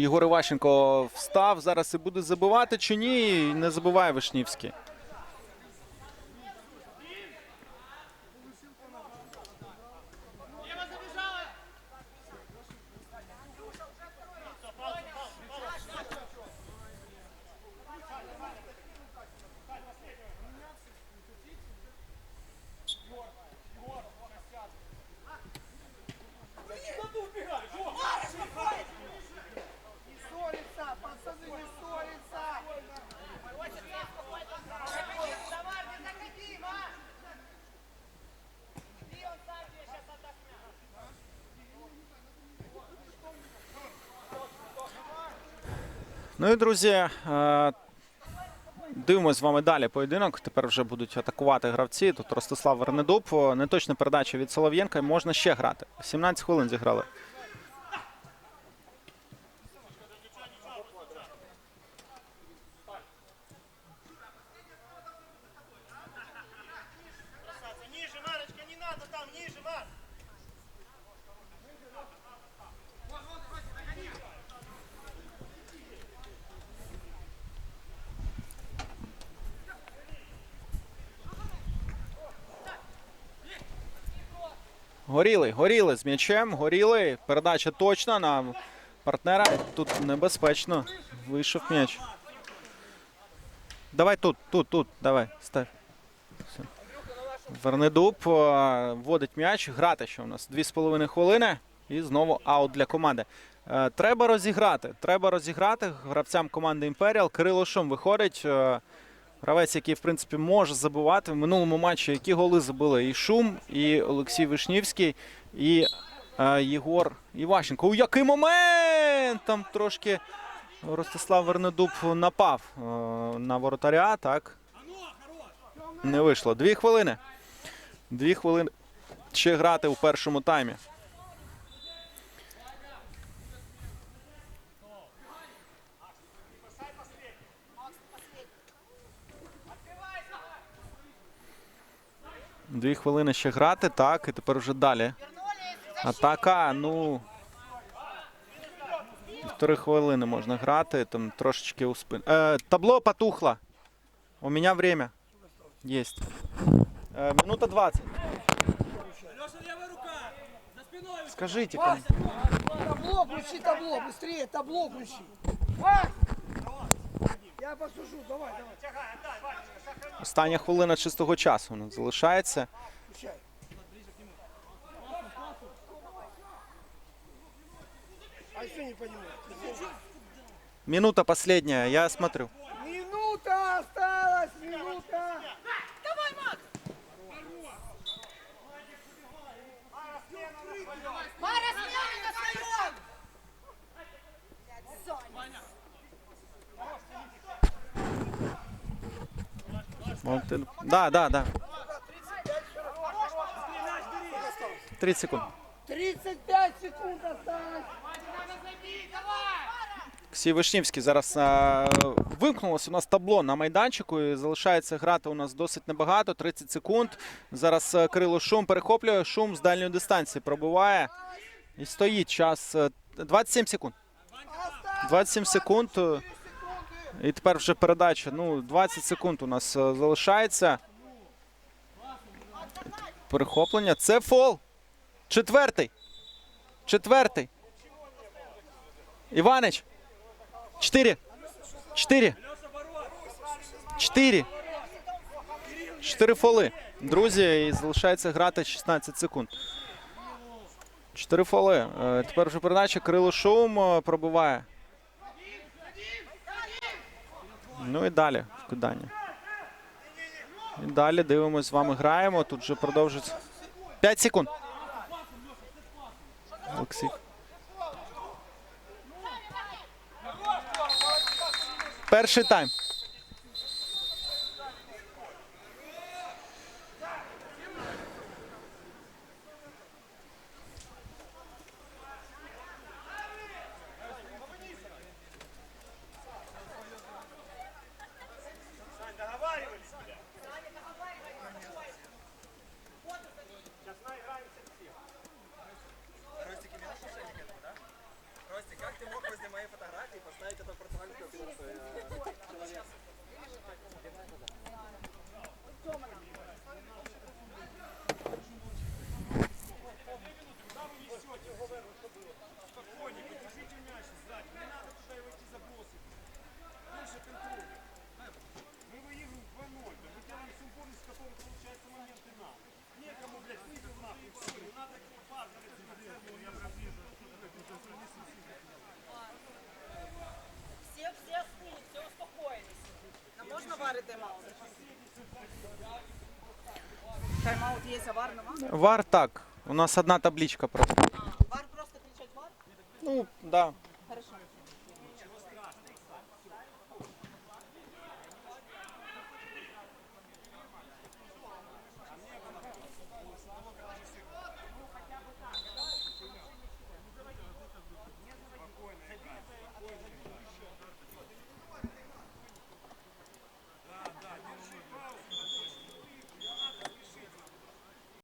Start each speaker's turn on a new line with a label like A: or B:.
A: Єгор Іващенко встав зараз і буде забивати чи ні? Не забиває Вишнівський. Ну і друзі, е, дивимось з вами далі поєдинок. Тепер вже будуть атакувати гравці. Тут Ростислав Вернедуб. Неточна передача від Солов'єнка. Можна ще грати. 17 хвилин зіграли. Горіли, горіли з м'ячем, горіли. Передача точна на партнера. Тут небезпечно. Вийшов м'яч. Давай тут, тут, тут. Давай, став. Вернедуб е, вводить м'яч. Грати ще у нас 2,5 хвилини. І знову аут для команди. Е, Треба розіграти. Треба розіграти гравцям команди Імперіал. Кирило Шум виходить. Гравець, який, в принципі, може забивати. В минулому матчі які голи забили і Шум, і Олексій Вишнівський, і е, Єгор Іващенко. У який момент! Там трошки Ростислав Вернедуб напав е, на воротаря, так? Не вийшло. Дві хвилини. Дві хвилини ще грати у першому таймі. Дві хвилини ще грати, так, і тепер вже далі. Атака, ну. Півтори хвилини можна грати, там трошечки у спин. Е, табло потухло. У мене время. Есть. Е, минута 20. Скажите ка
B: Табло, включи табло, быстрее, табло включи! Вась! Я посужу, давай, давай,
A: Остання хвилина чистого часу у нас залишається.
B: А еще не понимаю.
A: Минута последняя, я смотрю. Вот ты- Да, да, да. 30 секунд.
B: 35 секунд осталось!
A: Олексій Вишнівський зараз а, вимкнулося у нас табло на майданчику. і Залишається грати у нас досить небагато. 30 секунд. Зараз е, Кирило Шум перехоплює. Шум з дальньої дистанції пробиває. І стоїть час. е, 27 секунд. 27 секунд. І тепер вже передача. Ну, 20 секунд у нас е, залишається. Перехоплення. Це фол. Четвертий. Четвертий. Іванич. Чотири. Чотири. Чотири. Чотири фоли. Друзі, і залишається грати 16 секунд. Чотири фоли. Е, Тепер вже передача Кирило Шум е, пробиває. Ну і далі вкидання. І далі дивимось, з вами граємо. Тут вже продовжується. 5 секунд. Олексій. Перший тайм.
B: это про тайм-аут? Тайм-аут а вар нема?
A: Вар так. У нас одна табличка просто.
B: А, вар просто кричать вар?
A: Ну, да.